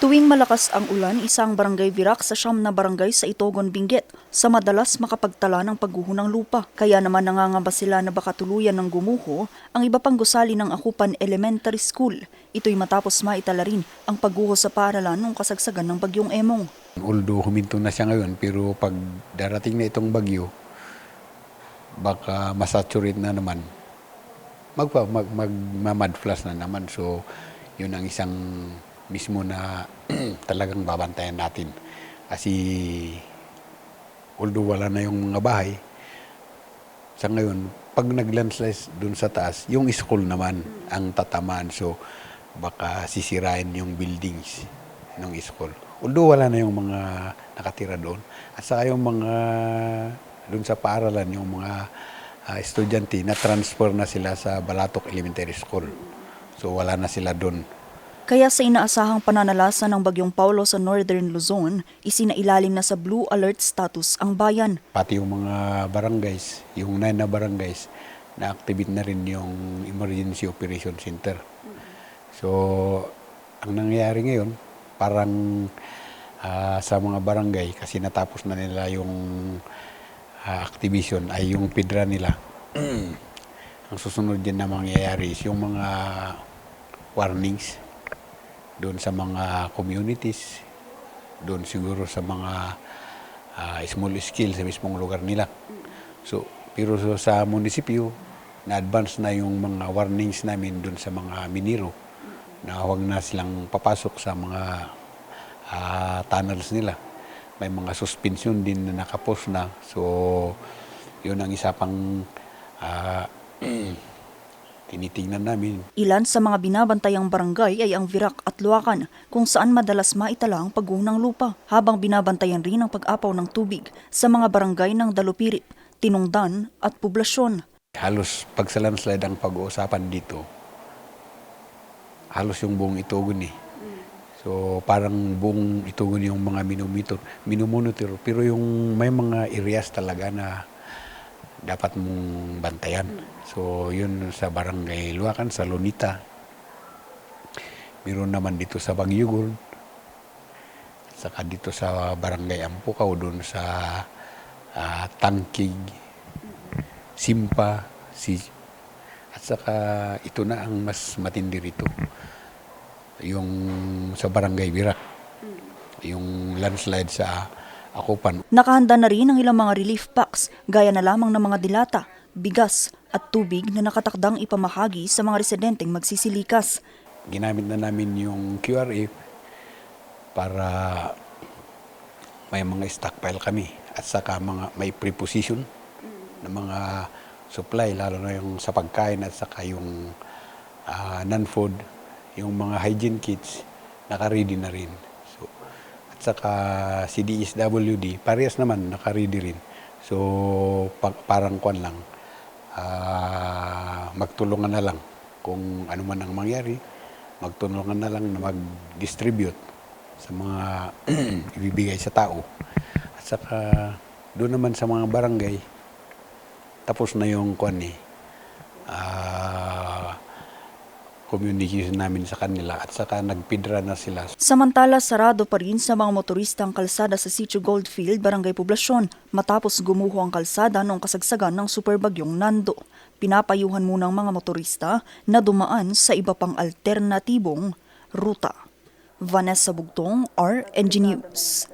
Tuwing malakas ang ulan, isang barangay virak sa siyam na barangay sa Itogon, Benguet sa madalas makapagtala ng pagguho ng lupa. Kaya naman nangangamba sila na baka tuluyan ng gumuho ang iba pang gusali ng Akupan Elementary School. Ito'y matapos maitala rin ang pagguho sa paaralan ng kasagsagan ng bagyong Emong. Although huminto na siya ngayon, pero pag darating na itong bagyo, baka masaturate na naman. Magpa, mag, mag, mud flash na naman. So, yun ang isang mismo na talagang babantayan natin. Kasi, although wala na yung mga bahay, sa ngayon, pag nag-landslide dun sa taas, yung school naman ang tatamaan. So, baka sisirain yung buildings ng school. Although wala na yung mga nakatira doon. At saka yung mga doon sa paaralan, yung mga ah, estudyante na transfer na sila sa Balatok Elementary School. So wala na sila doon. Kaya sa inaasahang pananalasa ng bagyong Paulo sa Northern Luzon, isinailalim na sa blue alert status ang bayan. Pati yung mga barangays, yung nine na barangays, na-activate na rin yung Emergency Operation Center. So, ang nangyayari ngayon, parang ah, sa mga barangay, kasi natapos na nila yung ah, activation, ay yung PIDRA nila. ang susunod din na mangyayari is yung mga warnings doon sa mga communities, doon siguro sa mga ah, small scale sa mismong lugar nila. So, pero sa munisipyo, na-advance na yung mga warnings namin doon sa mga miniro na huwag na silang papasok sa mga ah, tunnels nila. May mga suspension din na nakapost na. So, yun ang isa pang ah, tinitingnan namin. Ilan sa mga binabantayang barangay ay ang Virak at Luacan kung saan madalas maitala ang pagguho ng lupa habang binabantayan rin ang pag-apaw ng tubig sa mga barangay ng Dalupirit, Tinungdan at Poblasyon. Halos pag sa landslide ang pag-uusapan dito, halos yung buong itugon eh. So parang buong itugon yung mga minumonitor, minumonitor. Pero yung may mga areas talaga na dapat mong bantayan. So yun sa barangay Luacan, sa Lunita. Meron naman dito sa Bagyugol. Saka dito sa barangay Ampukaw, doon sa ah, Tangkig, Simpa, si at saka ito na ang mas matindi rito. Yung sa Barangay Birak. Yung landslide sa Akupan. Nakahanda na rin ang ilang mga relief packs gaya na lamang ng mga dilata, bigas at tubig na nakatakdang ipamahagi sa mga residenteng magsisilikas. Ginamit na namin yung QRA para may mga stockpile kami at saka mga may preposition na mga supply lalo na yung sa pagkain at saka yung ah, non-food yung mga hygiene kits naka-ready na rin saka si DSWD parehas naman naka-ready rin. So pa- parang kwan lang ah, magtulungan na lang kung ano man ang mangyari. Magtulungan na lang na mag-distribute sa mga ibibigay sa tao. At saka doon naman sa mga barangay, tapos na yung kwan eh, ah, communication namin sa kanila at saka nagpidra na sila. Samantala, sarado pa rin sa mga motorista ang kalsada sa Sitio Goldfield, Barangay Poblasyon, matapos gumuho ang kalsada noong kasagsagan ng superbagyong Nando. Pinapayuhan muna ang mga motorista na dumaan sa iba pang alternatibong ruta. Vanessa Bugtong, RNG News.